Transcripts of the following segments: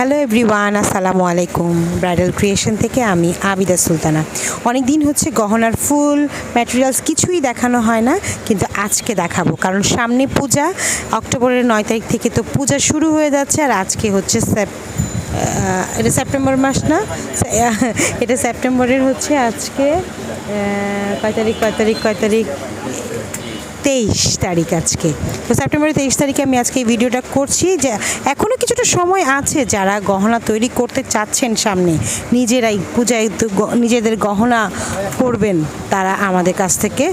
Hello everyone, আসসালামু আলাইকুম। Bridal creation থেকে আমি আবিদা সুলতানা। অনেক দিন হচ্ছে গহনার ফুল ম্যাটেরিয়ালস কিছুই দেখানো হয় না, কিন্তু আজকে দেখাবো। কারণ সামনে পূজা, অক্টোবরের নয় তারিখ থেকে তো পূজা শুরু হয়ে যাচ্ছে, আর আজকে হচ্ছে এটা সেপ্টেম্বর মাস না? এটা সেপ্টেম্বরের হচ্ছে আজকে কয় তারিখ কয় তারিখ কয় তারিখ? তেইশ তারিখ আজকে। তো সেপ্টেম্বরের তেইশ তারিখে আমি আজকে এই ভিডিওটা করছি যে এখনও কিছুটা সময় আছে যারা গহনা তৈরি করতে চাচ্ছেন সামনে। নিজেরাই পূজায় নিজেদের গহনা করবেন তারা আমাদের কাছ থেকে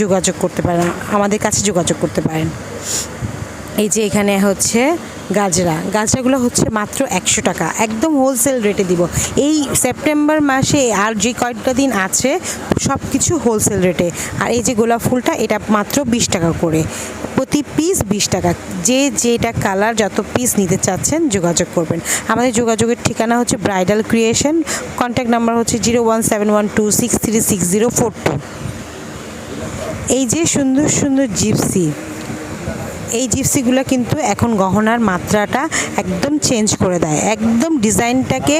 যোগাযোগ করতে পারেন, আমাদের কাছে যোগাযোগ করতে পারেন। এই যে এখানে হচ্ছে গাজরা। গাজরাগুলো হচ্ছে মাত্র একশো টাকা। একদম হোলসেল রেটে দিব। এই সেপ্টেম্বর মাসে আর যে কয়েকটা দিন আছে সব কিছু হোলসেল রেটে আর এই যে গোলাপ ফুলটা, এটা মাত্র বিশ টাকা করে। প্রতি পিস বিশ টাকা। যে যেটা কালার যত পিস নিতে চাচ্ছেন, যোগাযোগ করবেন। আমাদের যোগাযোগের ঠিকানা হচ্ছে ব্রাইডাল ক্রিয়েশন কন্ট্যাক্ট নাম্বার হচ্ছে zero one seven one two six three six zero four two এই যে সুন্দর সুন্দর জিপসি এই জিপসিগুলো কিন্তু এখন গহনার মাত্রাটা একদম চেঞ্জ করে দেয়। একদম ডিজাইনটাকে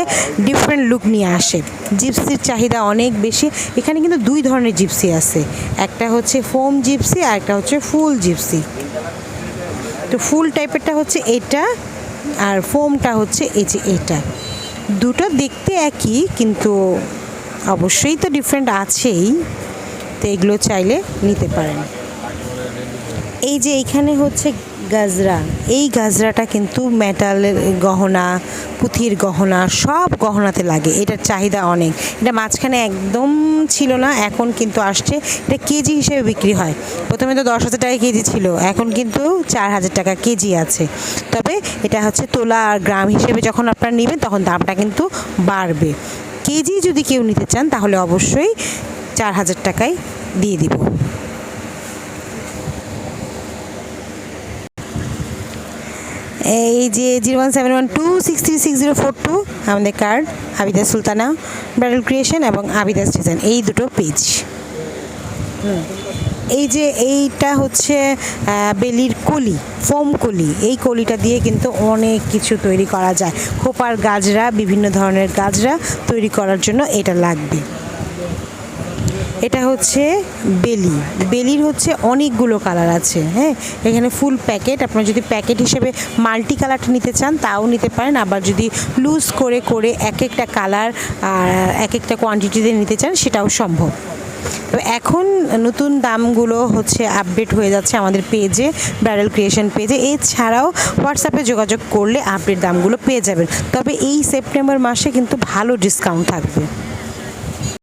ডিফারেন্ট লুক নিয়ে আসে। জিপসির চাহিদা অনেক বেশি। এখানে কিন্তু দুই ধরনের জিপসি আছে। একটা হচ্ছে ফোম জিপসি আর একটা হচ্ছে ফুল জিপসি তো ফুল টাইপেরটা হচ্ছে এটা আর ফোমটা হচ্ছে এই যে এটা। দুটো দেখতে একই, কিন্তু অবশ্যই তো ডিফারেন্ট আছেই। তো এগুলো চাইলে নিতে পারেন। এই যে এইখানে হচ্ছে গাজরা, এই গাজরাটা কিন্তু মেটালের গহনা, পুঁথির গহনা, সব গহনাতে লাগে। এটার চাহিদা অনেক। এটা মাঝখানে একদম ছিল না, এখন কিন্তু আসছে। এটা কেজি হিসেবে বিক্রি হয়। প্রথমে তো দশ হাজার টাকা কেজি ছিল, এখন কিন্তু চার হাজার টাকা কেজি আছে। তবে এটা হচ্ছে তোলা আর গ্রাম হিসেবে যখন আপনারা নেবেন, তখন দামটা কিন্তু বাড়বে। কেজি যদি কেউ নিতে চান, তাহলে অবশ্যই চার হাজার টাকায় দিয়ে দিব। এই যে zero one seven one two six three six zero four two আমাদের card Abidas Sultana bridal creation এবং আবিদাস ডিজাইন এই দুটো পেজ এই যে এইটা হচ্ছে বেলির কলি ফোম কলি, এই কলিটা দিয়ে কিন্তু অনেক কিছু তৈরি করা যায়। খোপার গাজরা বিভিন্ন ধরনের গাজরা তৈরি করার জন্য এটা লাগবে। এটা হচ্ছে বেলি। বেলির হচ্ছে অনেকগুলো কালার আছে হ্যাঁ? এখানে ফুল প্যাকেট। আপনারা যদি প্যাকেট হিসেবে মাল্টি কালারটা নিতে চান, তাও নিতে পারেন। আবার যদি লুজ করে করে এক একটা কালার আর এক একটা কোয়ান্টিটিতে নিতে চান, সেটাও সম্ভব। তো এখন নতুন দামগুলো হচ্ছে আপডেট হয়ে যাচ্ছে আমাদের পেজে ব্রাইডাল ক্রিয়েশন পেজে এছাড়াও হোয়াটসঅ্যাপে যোগাযোগ করলে আপডেট দামগুলো পেয়ে যাবেন। তবে এই সেপ্টেম্বর মাসে কিন্তু ভালো ডিসকাউন্ট থাকবে।